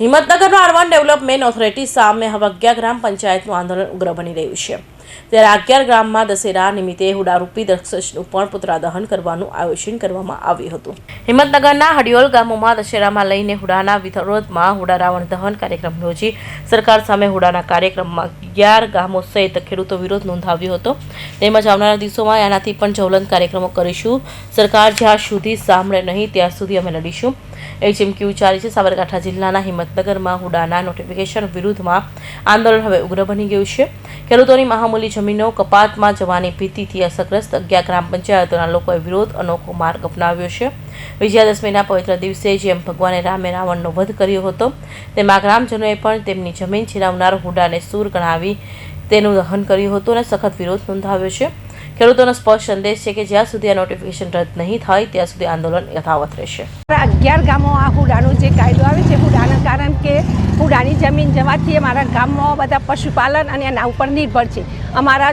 હિંમતનગરનો urban development authority સામે હવે અગિયાર ગ્રામ પંચાયતનું આંદોલન ઉગ્ર બની રહ્યું છે. ત્યારે અગિયાર ગ્રામમાં દશેરા નિમિત્તે હુડારૂપી રાક્ષસનું પણ પુતળા દહન કરવાનું આયોજન કરવામાં આવ્યું હતું. હિંમતનગરના હડિયોલ ગામોમાં દશેરામાં લઈને હુડાના વિરોધમાં હુડા રાવણ દહન કાર્યક્રમ યોજી સરકાર સામે હુડાના કાર્યક્રમમાં અગિયાર ગામો સહિત ખેડૂતો વિરોધ નોંધાવ્યો હતો. તેમજ આવનારા દિવસોમાં આનાથી પણ જ્વલંત કાર્યક્રમો કરીશું. સરકાર જ્યાં સુધી સાંભળે નહીં, ત્યાં સુધી અમે લડીશું. એ ચીમકી ઉચ્ચારી છે, સાબરકાંઠા જિલ્લાના હિંમતનગરમાં હુડાના નોટિફિકેશન વિરુદ્ધમાં આંદોલન હવે ઉગ્ર બની ગયું છે. ખેડૂતોની મહામૂલી જમીનો કપાતમાં જવાની ભીતિથી અસરગ્રસ્ત અગિયાર ગ્રામ પંચાયતોના લોકોએ વિરોધ અનોખો માર્ગ અપનાવ્યો છે. વિજયાદશમીના પવિત્ર દિવસે જેમ ભગવાને રામે રાવણનો વધ કર્યો હતો, તેમ ગ્રામજનોએ પણ તેમની જમીન છીનાવનાર હુડાને સૂર ગણાવી તેનું દહન કર્યું હતું અને સખત વિરોધ નોંધાવ્યો છે. ખેડૂતોનો સ્પષ્ટ સંદેશ છે કે જ્યાં સુધી આ નોટિફિકેશન રદ નહીં થાય, ત્યાં સુધી આંદોલન યથાવત રહેશે. અગિયાર ગામો આ હુડાનો જે કાયદો આવે છે, હુડાના કારણ કે હુડાની જમીન જવાથી અમારા ગામમાં બધા પશુપાલન અને એના ઉપર નિર્ભર છે. અમારા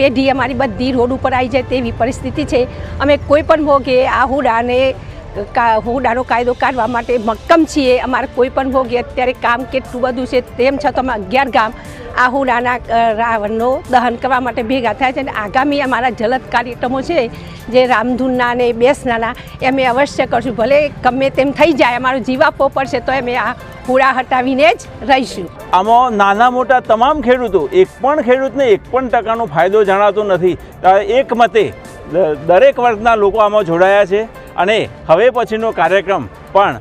પેઢી અમારી બધી રોડ ઉપર આવી જાય તેવી પરિસ્થિતિ છે. અમે કોઈ પણ ભોગે આ હુડાને હુડાનો કાયદો કાઢવા માટે મક્કમ છીએ. અમારે કોઈ પણ ભોગે અત્યારે કામ કેટલું બધું છે તેમ છતાં અમે અગિયાર ગામ આ હુડાના રાવણનો દહન કરવા માટે ભેગા થયા છે. અને આગામી અમારા જલદ કાર્યક્રમો છે જે રામધૂનના અને બેસનાના એ અમે અવશ્ય કરશું. ભલે ગમે તેમ થઈ જાય, અમારો જીવ આપવો પડશે, તો અમે આ હુડા હટાવીને જ રહીશું. આમાં નાના મોટા તમામ ખેડૂતો, એક પણ ખેડૂતને એક પણ ટકાનો ફાયદો જણાતો નથી. એક મતે દરેક વર્ગના લોકો આમાં જોડાયા છે. અને હવે પછીનો કાર્યક્રમ પણ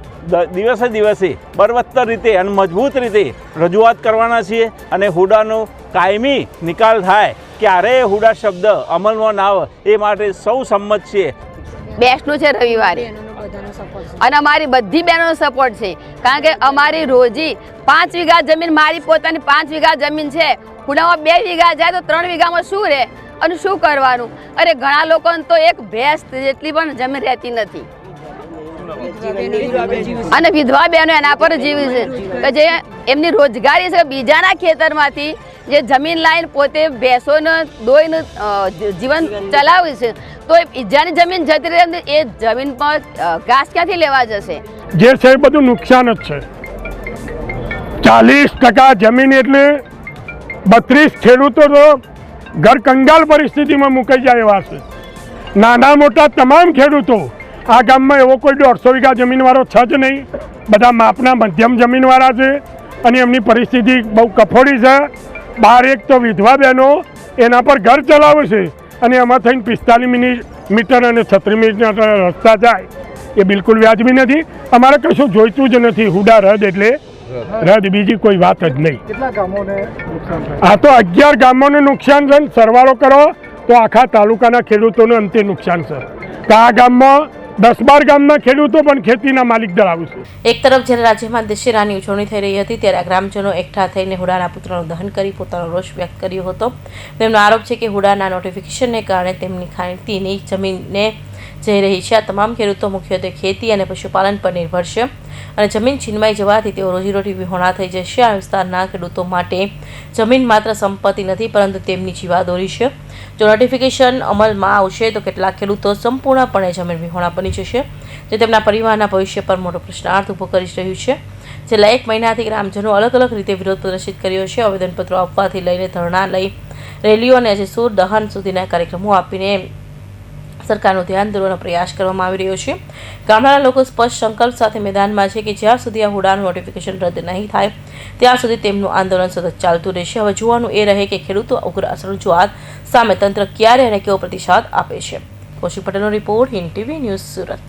દિવસે દિવસે બરવત્તર રીતે અને મજબૂત રીતે રજૂઆત કરવાના છીએ અને હુડાનો કાયમી નિકાલ થાય ક્યારે હુડા શબ્દ અમલમાં ના આવે એ માટે સૌ સંમત છીએ. બેસ્ટનું છે રવિવારે. અને અમારી બધી બહેનોનો સપોર્ટ છે. કારણ કે અમારી રોજી પાંચ વીઘા જમીન, મારી પોતાની પાંચ વીઘા જમીન છે. હુડામાં બે વીઘા જાય તો ત્રણ વીઘામાં શું રહે અને શું કરવાનું? અરે, ઘણા લોકોને તો એક ભેંસ જેટલી પણ જમીન રહેતી નથી. અને વિધવા બહેનો એના પર જીવી છે. કે જે એમની રોજગારી છે બીજાના ખેતરમાંથી, જે જમીન લાઈન પોતે ભેંસોને, દોઈને જીવન ચલાવે છે, તો બીજાની જમીન જતી રહે એ જમીન પર ઘાસ ક્યાંથી લેવા જશે? જે છે બધું નુકસાન જ છે. ચાલીસ ટકા જમીન એટલે બત્રીસ ખેડૂતો તો ઘર કંગાલ પરિસ્થિતિમાં મુકાઈ જાય એવા છે. નાના મોટા તમામ ખેડૂતો આ ગામમાં એવો કોઈ દોઢસો વીઘા જમીનવાળો છે જ નહીં. બધા માપના મધ્યમ જમીનવાળા છે અને એમની પરિસ્થિતિ બહુ કફોડી છે. બાર એક તો વિધવા બહેનો એના પર ઘર ચલાવે છે અને એમાં થઈને પિસ્તાલીસ મિનિટ મીટર અને છત્રીસ મિનિટના રસ્તા જાય. એ બિલકુલ વ્યાજબી નથી. અમારે કશું જોઈતું જ નથી. હુડા રદ એટલે રદ બીજી કોઈ વાત જ નહીં. આ તો અગિયાર ગામોને નુકસાન છે સરવાળો કરો તો આખા તાલુકાના ખેડૂતોને અંતે નુકસાન છે. તો આ ગામમાં દસ બાર ગામના ખેડૂતો પણ ખેતીના માલિક ધરાવે છે. એક તરફ જ્યારે રાજ્યમાં દશેરાની ઉજવણી થઈ રહી હતી ત્યારે આ ગ્રામજનો એકઠા થઈને હુડાના પુત્રનું દહન કરી પોતાનો રોષ વ્યક્ત કર્યો હતો. તેમનો આરોપ છે કે હુડાના નોટિફિકેશનને કારણે તેમની ખાણીની જમીનને જઈ રહી છે. આ તમામ ખેડૂતો મુખ્યત્વે ખેતી અને પશુપાલન પર નિર્ભર છે અને જમીન છીનવાઈ જવાથી તેઓ રોજીરોટી વિહોણા થઈ જશે. આ વિસ્તારના ખેડૂતો માટે જમીન માત્ર સંપત્તિ નથી, પરંતુ તેમની જીવાદોરી છે. જો નોટિફિકેશન અમલમાં આવશે, તો કેટલાક ખેડૂતો સંપૂર્ણપણે જમીન વિહોણા બની જશે, જે તેમના પરિવારના ભવિષ્ય પર મોટો પ્રશ્નાર્થ ઊભો કરી રહ્યું છે. છેલ્લા એક મહિનાથી ગ્રામજનો અલગ અલગ રીતે વિરોધ પ્રદર્શિત કર્યો છે. આવેદનપત્રો આપવાથી લઈને ધરણા લઈ રેલીઓ અને આજે સૂર દહન સુધીના કાર્યક્રમો આપીને સરકારનું ધ્યાન દોરવાનો પ્રયાસ કરવામાં આવી રહ્યો છે. ગામડાના લોકો સ્પષ્ટ સંકલ્પ સાથે મેદાનમાં છે કે જ્યાં સુધી આ હુડાનું નોટિફિકેશન રદ નહીં થાય, ત્યાં સુધી તેમનું આંદોલન સતત ચાલતું રહેશે. હવે જોવાનું એ રહે કે ખેડૂતો ઉગ્ર રજૂઆત સામે તંત્ર ક્યારે અને કેવો પ્રતિસાદ આપે છે. કૌશિક પટેલનો report Hind TV news Surat.